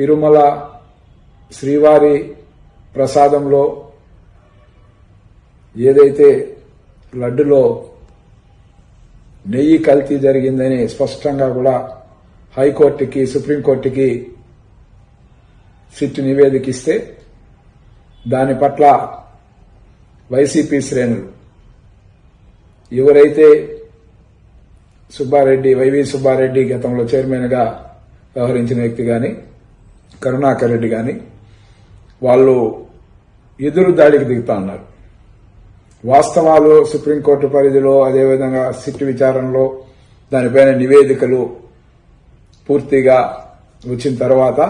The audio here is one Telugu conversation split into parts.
తిరుమల శ్రీవారి ప్రసాదంలో ఏదైతే లడ్డులో నెయ్యి కల్తీ జరిగిందని స్పష్టంగా కూడా హైకోర్టుకి సుప్రీంకోర్టుకి సిట్ నివేదికిస్తే దాని పట్ల వైసీపీ శ్రేణులు ఎవరైతే సుబ్బారెడ్డి వైవి సుబ్బారెడ్డి గతంలో చైర్మన్గా వ్యవహరించిన వ్యక్తి కానీ కరుణాకర్ రెడ్డి కానీ వాళ్ళు ఎదురు దాడికి దిగుతా ఉన్నారు. వాస్తవాలు సుప్రీంకోర్టు పరిధిలో అదేవిధంగా సిట్ విచారణలో దానిపైన నివేదికలు పూర్తిగా వచ్చిన తర్వాత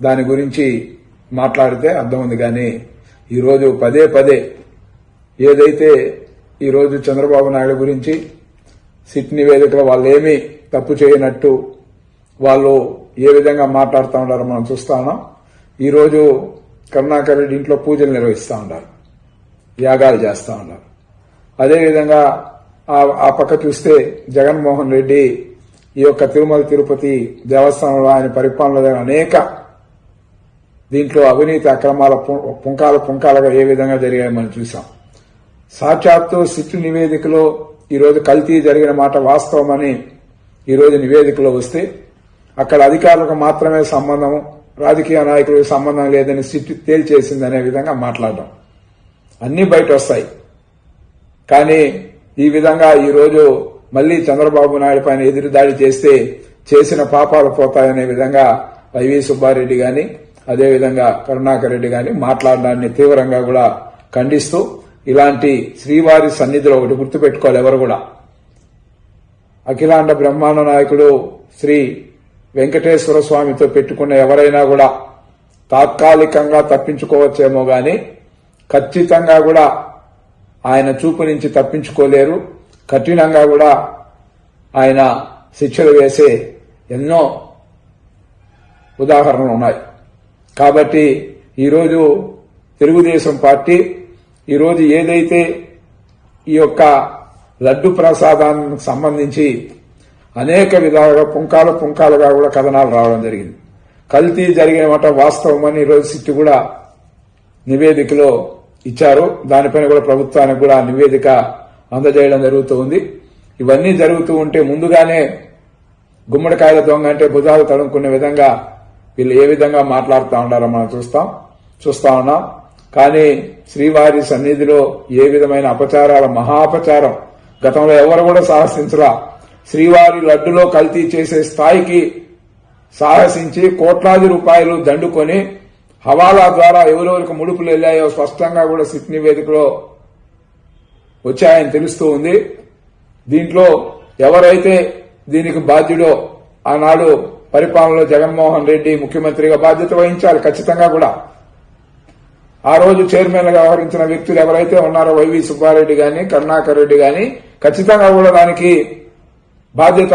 దాని గురించి మాట్లాడితే అర్థం ఉంది కానీ ఈరోజు పదే పదే ఏదైతే ఈరోజు చంద్రబాబు నాయుడు గురించి సిట్ నివేదికలో వాళ్ళు ఏమీ తప్పు చేయనట్టు వాళ్ళు ఏ విధంగా మాట్లాడుతూ ఉన్నారో మనం చూస్తా ఉన్నాం. ఈరోజు కరుణాకర్ రెడ్డి ఇంట్లో పూజలు నిర్వహిస్తూ ఉన్నారు యాగాలు చేస్తూ ఉన్నారు అదేవిధంగా ఆ- పక్క చూస్తే జగన్మోహన్ రెడ్డి ఈ యొక్క తిరుమల తిరుపతి దేవస్థానంలో ఆయన పరిపాలనలో అనేక దీంట్లో అవినీతి అక్రమాల పుంకాల పుంకాలుగా ఏ విధంగా జరిగాయో మనం చూసాం సాక్షాత్తు సిట్టు నివేదికలో ఈరోజు కల్తీ జరిగిన మాట వాస్తవమని ఈరోజు నివేదికలో వస్తే అక్కడ అధికారులకు మాత్రమే సంబంధం రాజకీయ నాయకులకు సంబంధం లేదని సిట్టి తేల్చేసింది అనే విధంగా మాట్లాడడం. అన్ని బయట వస్తాయి కానీ ఈ విధంగా ఈరోజు మళ్ళీ చంద్రబాబు నాయుడు పైన ఎదురు దాడి చేస్తే చేసిన పాపాలు పోతాయనే విధంగా వైవి సుబ్బారెడ్డి గాని అదేవిధంగా కరుణాకర్ రెడ్డి గాని మాట్లాడడాన్ని తీవ్రంగా కూడా ఖండిస్తూ ఇలాంటి శ్రీవారి సన్నిధిలో ఒకటి గుర్తుపెట్టుకోవాలి ఎవరు కూడా. అఖిలాండ బ్రహ్మాండ నాయకుడు శ్రీ వెంకటేశ్వర స్వామితో పెట్టుకున్న ఎవరైనా కూడా తాత్కాలికంగా తప్పించుకోవచ్చేమో గాని ఖచ్చితంగా కూడా ఆయన చూపు నుంచి తప్పించుకోలేరు. కఠినంగా కూడా ఆయన శిక్షలు వేసే ఎన్నో ఉదాహరణలు ఉన్నాయి కాబట్టి ఈరోజు తెలుగుదేశం పార్టీ ఈరోజు ఏదైతే ఈ యొక్క లడ్డు ప్రసాదానికి సంబంధించి అనేక విధాలుగా పుంకాలు పుంకాలుగా కూడా కథనాలు రావడం జరిగింది. కల్తీ జరిగిన మాట వాస్తవమని ఈరోజు సిట్టు కూడా నివేదికలో ఇచ్చారు. దానిపైన కూడా ప్రభుత్వానికి కూడా నివేదిక అందజేయడం జరుగుతూ ఉంది. ఇవన్నీ జరుగుతూ ఉంటే ముందుగానే గుమ్మడికాయల దొంగ అంటే భుజాలు తడుముకునే విధంగా వీళ్ళు ఏ విధంగా మాట్లాడుతూ ఉండారో మనం చూస్తాం చూస్తా ఉన్నాం. కానీ శ్రీవారి సన్నిధిలో ఏ విధమైన అపచారాల మహాపచారం గతంలో ఎవరు కూడా సాహసించరా శ్రీవారి లడ్డులో కల్తీ చేసే స్థాయికి సాహసించి కోట్లాది రూపాయలు దండుకొని హవాలా ద్వారా ఎవరెవరికి ముడుపులు వెళ్ళాయో స్పష్టంగా కూడా సిట్ నివేదికలో వచ్చాయని తెలుస్తూ ఉంది. దీంట్లో ఎవరైతే దీనికి బాధ్యుడో ఆనాడు పరిపాలనలో జగన్మోహన్ రెడ్డి ముఖ్యమంత్రిగా బాధ్యత వహించాలి ఖచ్చితంగా కూడా. ఆ రోజు చైర్మన్గా వ్యవహరించిన వ్యక్తులు ఎవరైతే ఉన్నారో వైవి సుబ్బారెడ్డి గాని కరుణాకర్ రెడ్డి గాని ఖచ్చితంగా కూడా దానికి బాధ్యత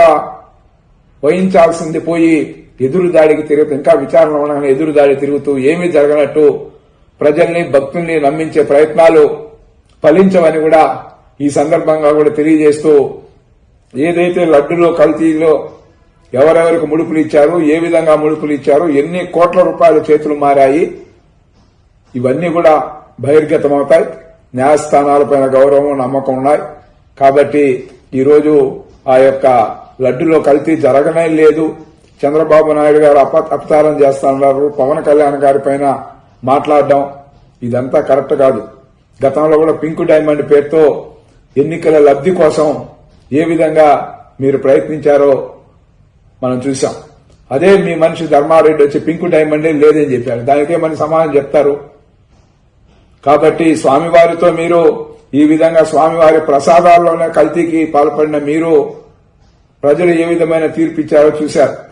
వహించాల్సింది పోయి ఎదురు దాడికి తిరుగుతూ ఇంకా విచారణ ఉండగానే ఎదురు దాడి తిరుగుతూ ఏమీ జరగనట్టు ప్రజల్ని భక్తుల్ని నమ్మించే ప్రయత్నాలు ఫలించవని కూడా ఈ సందర్భంగా కూడా తెలియజేస్తూ ఏదైతే లడ్డులో కల్తీలో ఎవరెవరికి ముడుపులు ఇచ్చారు ఏ విధంగా ముడుపులు ఇచ్చారు ఎన్ని కోట్ల రూపాయల చేతులు మారాయి ఇవన్నీ కూడా బహిర్గతమవుతాయి. న్యాయస్థానాలపైన గౌరవం నమ్మకం ఉన్నాయి. కాబట్టి ఈరోజు ఆ యొక్క లడ్డులో కల్తీ జరగనే లేదు. చంద్రబాబు నాయుడు గారు అప అపచారం చేస్తా ఉన్నారు పవన్ కళ్యాణ్ గారి పైన మాట్లాడడం ఇదంతా కరెక్ట్ కాదు. గతంలో కూడా పింక్ డైమండ్ పేరుతో ఎన్నికల లబ్ధి కోసం ఏ విధంగా మీరు ప్రయత్నించారో మనం చూసాం అదే మీ మనిషి ధర్మారెడ్డి వచ్చి పింక్ డైమండే లేదని చెప్పారు. దానికే మన సమాధానం చెప్తారు. కాబట్టి స్వామివారితో మీరు ఈ విధంగా స్వామివారి ప్రసాదాల్లోనే కల్తీకి పాల్పడిన మీరు ప్రజలు ఏ విధమైన తీర్పు ఇచ్చారో చూశారు.